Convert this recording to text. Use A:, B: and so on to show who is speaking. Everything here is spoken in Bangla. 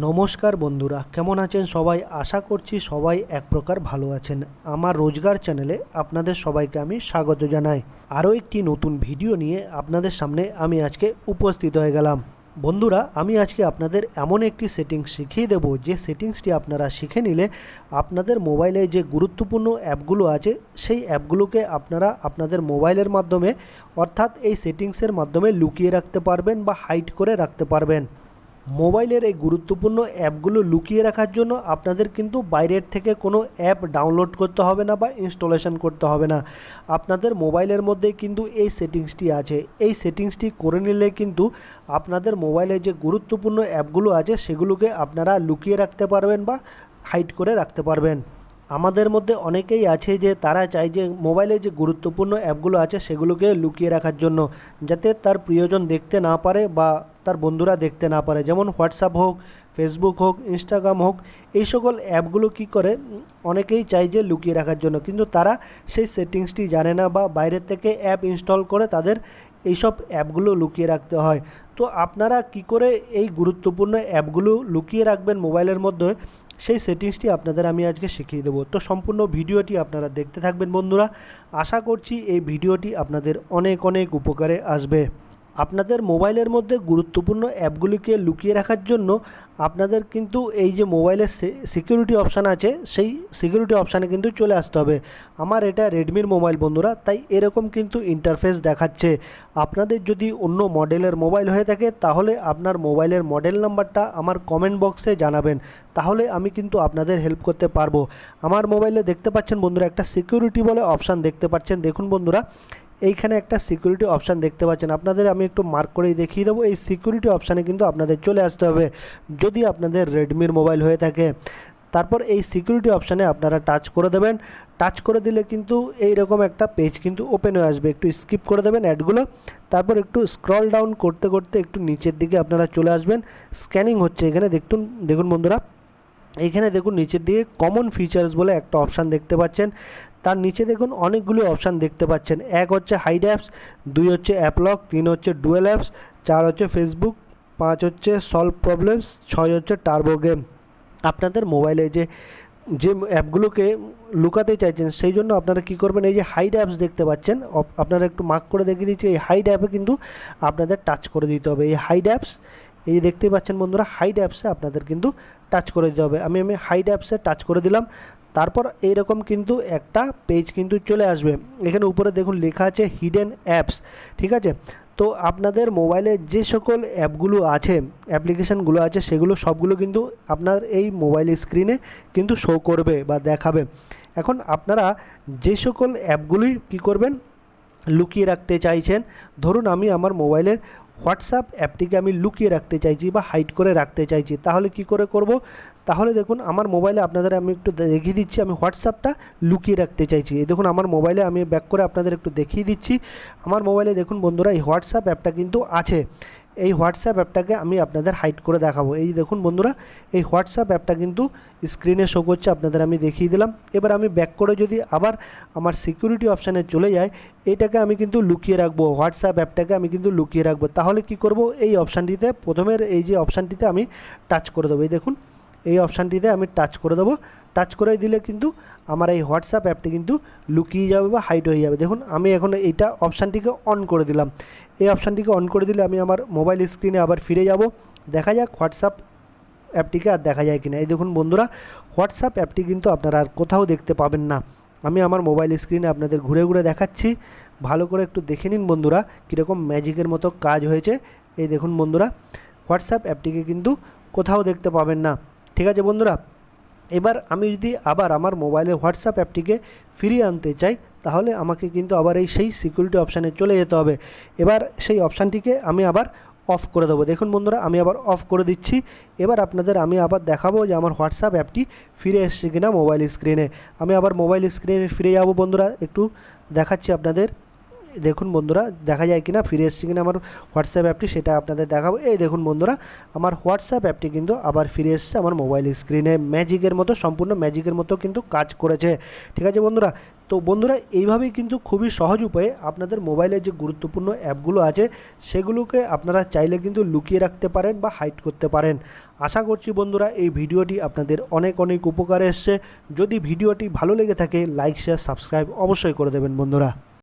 A: নমস্কার বন্ধুরা, কেমন আছেন সবাই? আশা করছি সবাই এক প্রকার ভালো আছেন। আমার রোজগার চ্যানেলে আপনাদের সবাইকে আমি স্বাগত জানাই। আরও একটি নতুন ভিডিও নিয়ে আপনাদের সামনে আমি আজকে উপস্থিত হয়ে গেলাম। বন্ধুরা, আমি আজকে আপনাদের এমন একটি সেটিংস শিখিয়ে দেবো, যে সেটিংসটি আপনারা শিখে নিলে আপনাদের মোবাইলে যে গুরুত্বপূর্ণ অ্যাপগুলো আছে, সেই অ্যাপগুলোকে আপনারা আপনাদের মোবাইলের মাধ্যমে, অর্থাৎ এই সেটিংসের মাধ্যমে লুকিয়ে রাখতে পারবেন বা হাইড করে রাখতে পারবেন। মোবাইলের এই গুরুত্বপূর্ণ অ্যাপগুলো লুকিয়ে রাখার জন্য আপনাদের কিন্তু বাইরের থেকে কোনো অ্যাপ ডাউনলোড করতে হবে না বা ইনস্টলেশন করতে হবে না। আপনাদের মোবাইলের মধ্যে কিন্তু এই সেটিংসটি আছে। এই সেটিংসটি করে নিলে কিন্তু আপনাদের মোবাইলে যে গুরুত্বপূর্ণ অ্যাপগুলো আছে, সেগুলোকে আপনারা লুকিয়ে রাখতে পারবেন বা হাইড করে রাখতে পারবেন। আমাদের মধ্যে অনেকেই আছে যে তারা চায় যে মোবাইলে যে গুরুত্বপূর্ণ অ্যাপগুলো আছে সেগুলোকে লুকিয়ে রাখার জন্য, যাতে তার প্রিয়জন দেখতে না পারে বা তার বন্ধুরা দেখতে না পারে। যেমন হোয়াটসঅ্যাপ হোক, ফেসবুক হোক, ইনস্টাগ্রাম হোক, এই সকল অ্যাপগুলো কি করে, অনেকেই চায় যে লুকিয়ে রাখার জন্য। কিন্তু তারা সেই সেটিংসটি জানে না বা বাইরের থেকে অ্যাপ ইনস্টল করে তাদের এইসব অ্যাপগুলো লুকিয়ে রাখতে হয়। তো আপনারা কি করে এই গুরুত্বপূর্ণ অ্যাপগুলো লুকিয়ে রাখবেন মোবাইলের মধ্যে? সেই সেটিংসটি আপনাদের আমি আজকে শিখিয়ে দেবো। তো সম্পূর্ণ ভিডিওটি আপনারা দেখতে থাকবেন বন্ধুরা। আশা করছি এই ভিডিওটি আপনাদের অনেক অনেক উপকারে আসবে। আপনাদের মোবাইলের মধ্যে গুরুত্বপূর্ণ অ্যাপগুলিকে লুকিয়ে রাখার জন্য আপনাদের কিন্তু এই যে মোবাইলের সিকিউরিটি অপশান আছে, সেই সিকিউরিটি অপশানে কিন্তু চলে আসতে হবে। আমার এটা রেডমির মোবাইল বন্ধুরা, তাই এরকম কিন্তু ইন্টারফেস দেখাচ্ছে। আপনাদের যদি অন্য মডেলের মোবাইল হয়ে থাকে, তাহলে আপনার মোবাইলের মডেল নাম্বারটা আমার কমেন্ট বক্সে জানাবেন। তাহলে আমি কিন্তু আপনাদের হেল্প করতে পারব। আমার মোবাইলে দেখতে পাচ্ছেন বন্ধুরা, একটা সিকিউরিটি বলে অপশান দেখতে পাচ্ছেন। দেখুন বন্ধুরা এইখানে একটা সিকিউরিটি অপশান দেখতে পাচ্ছেন। আপনাদের আমি একটু মার্ক করেই দেখিয়ে দেবো। এই সিকিউরিটি অপশানে কিন্তু আপনাদের চলে আসতে হবে, যদি আপনাদের রেডমির মোবাইল হয়ে থাকে। তারপর এই সিকিউরিটি অপশানে আপনারা টাচ করে দেবেন। টাচ করে দিলে কিন্তু এই রকম একটা পেজ কিন্তু ওপেন হয়ে আসবে। একটু স্কিপ করে দেবেন অ্যাডগুলো তারপর একটু স্ক্রল ডাউন করতে করতে একটু নিচের দিকে আপনারা চলে আসবেন। স্ক্যানিং হচ্ছে এখানে। দেখুন দেখুন বন্ধুরা। এইখানে দেখুন, নিচের দিকে কমন ফিচার্স বলে একটা অপশান দেখতে পাচ্ছেন। তার নিচে দেখুন অনেকগুলো অপশান দেখতে পাচ্ছেন। এক হচ্ছে হাইড অ্যাপস দুই হচ্ছে অ্যাপলক তিন হচ্ছে ডুয়েল অ্যাপস চার হচ্ছে ফেসবুক পাঁচ হচ্ছে সলভ প্রবলেমস ছয় হচ্ছে টার্বো গেম আপনাদের মোবাইলে যে যে অ্যাপগুলোকে লুকাতে চাইছেন, সেই জন্য আপনারা কি করবেন, এই যে হাইড অ্যাপস দেখতে পাচ্ছেন আপনারা একটু মার্ক করে দেখিয়ে দিচ্ছি, এই হাইড অ্যাপে কিন্তু আপনাদের টাচ করে দিতে হবে। এই হাইড অ্যাপস এই যে দেখতে পাচ্ছেন বন্ধুরা হাইড অ্যাপসে আপনাদের কিন্তু টাচ করে দিতে হবে। আমি আমি হাইড অ্যাপসে টাচ করে দিলাম তারপর এইরকম কিন্তু একটা পেজ কিন্তু চলে আসবে। এখানে উপরে দেখুন লেখা আছে হিডেন অ্যাপস ঠিক আছে? তো আপনাদের মোবাইলে যে সকল অ্যাপগুলো আছে অ্যাপ্লিকেশানগুলো আছে, সেগুলো সবগুলো কিন্তু আপনার এই মোবাইল স্ক্রিনে কিন্তু শো করবে বা দেখাবে। এখন আপনারা যে সকল অ্যাপগুলি কী করবেন? লুকিয়ে রাখতে চাইছেন, ধরুন আমি আমার মোবাইলের হোয়াটসঅ্যাপ অ্যাপটিকে আমি লুকিয়ে রাখতে চাইছি বা হাইড করে রাখতে চাইছি, তাহলে কি করে করব? তাহলে দেখুন, আমার মোবাইলে আপনাদের আমি একটু দেখিয়ে দিচ্ছি, আমি হোয়াটসঅ্যাপটা লুকিয়ে রাখতে চাইছি। এই দেখুন, আমার মোবাইলে আমি ব্যাক করে আপনাদের একটু দেখিয়ে দিচ্ছি। আমার মোবাইলে দেখুন বন্ধুরা, এই হোয়াটসঅ্যাপ অ্যাপটা কিন্তু আছে। এই হোয়াটসঅ্যাপ অ্যাপটাকে আমি আপনাদের হাইড করে দেখাবো। এই দেখুন বন্ধুরা, এই হোয়াটসঅ্যাপ অ্যাপটা কিন্তু স্ক্রিনে শো করছে, আপনাদের আমি দেখিয়ে দিলাম। এবার আমি ব্যাক করে যদি আবার আমার সিকিউরিটি অপশানে চলে যাই এটাকে আমি কিন্তু লুকিয়ে রাখব। হোয়াটসঅ্যাপ অ্যাপটাকে আমি কিন্তু লুকিয়ে রাখব। তাহলে কি করব? এই অপশানটিতে প্রথমের এই যে অপশানটিতে আমি টাচ করে দেবো। এই দেখুন এই অপশানটিতে আমি টাচ করে দেবো। টাচ করে দিলে কিন্তু আমার এই হোয়াটসঅ্যাপ অ্যাপটি কিন্তু লুকিয়ে যাবে বা হাইড হয়ে যাবে। দেখুন, আমি এখন এইটা অপশানটিকে অন করে দিলাম। এই অপশানটিকে অন করে দিলে আমি আমার মোবাইল স্ক্রিনে আবার ফিরে যাব। দেখা যাক হোয়াটসঅ্যাপ অ্যাপটিকে আর দেখা যায় কিনা। এই দেখুন বন্ধুরা হোয়াটসঅ্যাপ অ্যাপটি কিন্তু আপনারা আর কোথাও দেখতে পাবেন না। আমি আমার মোবাইল স্ক্রিনে আপনাদের ঘুরে ঘুরে দেখাচ্ছি। ভালো করে একটু দেখে নিন বন্ধুরা, কীরকম ম্যাজিকের মতো কাজ হয়েছে। এই দেখুন বন্ধুরা হোয়াটসঅ্যাপ অ্যাপটিকে কিন্তু কোথাও দেখতে পাবেন না। ঠিক আছে বন্ধুরা, এবার আমি যদি আবার আমার মোবাইলে হোয়াটসঅ্যাপ অ্যাপটিকে ফিরিয়ে আনতে চাই, তাহলে আমাকে কিন্তু আবার এই সেই সিকিউরিটি অপশানে চলে যেতে হবে। এবার সেই অপশানটিকে আমি আবার অফ করে দেবো। দেখুন বন্ধুরা, আমি আবার অফ করে দিচ্ছি। এবার আপনাদের আমি আবার দেখাবো যে আমার হোয়াটসঅ্যাপ অ্যাপটি ফিরে এসছে কিনা মোবাইল স্ক্রিনে। আমি আবার মোবাইল স্ক্রিনে ফিরে যাব বন্ধুরা, একটু দেখাচ্ছি আপনাদের। দেখুন বন্ধুরা, দেখা যায় কিনা, ফিরে এসেছে কিনা আমার হোয়াটসঅ্যাপ অ্যাপটি সেটা আপনাদের দেখাবো। এই দেখুন বন্ধুরা, আমার হোয়াটসঅ্যাপ অ্যাপটি কিন্তু আবার ফিরে এসেছে আমার মোবাইল স্ক্রিনে ম্যাজিকের মতো, সম্পূর্ণ ম্যাজিকের মতো কিন্তু কাজ করেছে। ঠিক আছে বন্ধুরা, তো বন্ধুরা, এইভাবেই কিন্তু খুবই সহজ উপায়ে আপনাদের মোবাইলের যে গুরুত্বপূর্ণ অ্যাপগুলো আছে, সেগুলোকে আপনারা চাইলে কিন্তু লুকিয়ে রাখতে পারেন বা হাইড করতে পারেন। আশা করছি বন্ধুরা, এই ভিডিওটি আপনাদের অনেক অনেক উপকারে এসছে। যদি ভিডিওটি ভালো লেগে থাকে লাইক শেয়ার সাবস্ক্রাইব অবশ্যই করে দেবেন বন্ধুরা।